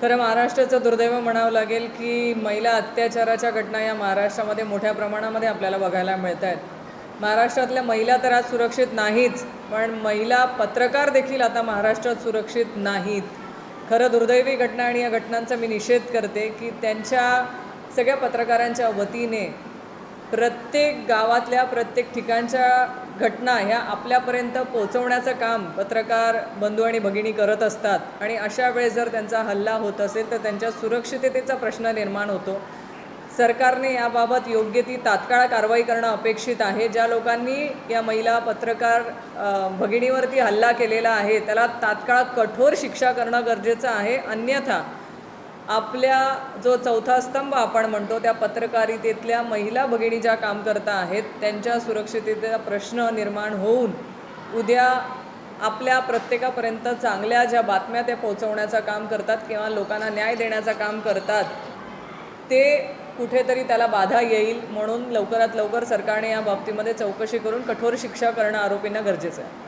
खरं महाराष्ट्राचं दुर्दैव म्हणावं लागेल की महिला अत्याचाराच्या घटना या महाराष्ट्रामध्ये मोठ्या प्रमाणामध्ये आपल्याला बघायला मिळत आहेत महाराष्ट्रातल्या महिला तर आज सुरक्षित नाहीच पण महिला पत्रकार देखील आता महाराष्ट्रात सुरक्षित नाहीत. खरं दुर्दैवी घटना आणि या घटनांचा मी निषेध करते की त्यांच्या सगळ्या पत्रकारांच्या वतीने प्रत्येक गावातल्या प्रत्येक ठिकाणच्या घटना ह्या आपल्यापर्यंत पोहोचवण्याचं काम पत्रकार बंधू आणि भगिनी करत असतात. आणि अशा वेळेस जर त्यांचा हल्ला होत असेल तर त्यांच्या सुरक्षिततेचा प्रश्न निर्माण होतो. सरकारने याबाबत योग्य ती तात्काळ कारवाई करणं अपेक्षित आहे. ज्या लोकांनी या महिला पत्रकार भगिनीवरती हल्ला केलेला आहे त्याला तात्काळ कठोर शिक्षा करणं गरजेचं आहे. अन्यथा आपल्या जो चौथा स्तंभ आपण म्हणतो त्या पत्रकारितेतल्या महिला भगिनी ज्या काम करता आहेत त्यांच्या सुरक्षिततेचा प्रश्न निर्माण होऊन उद्या आपल्या प्रत्येकापर्यंत चांगल्या ज्या बातम्या त्या पोहोचवण्याचं काम करतात किंवा लोकांना न्याय देण्याचं काम करतात ते कुठेतरी त्याला बाधा येईल म्हणून लवकरात लवकर सरकारने या बाबतीमध्ये चौकशी करून कठोर शिक्षा करणं आरोपींना गरजेचं आहे.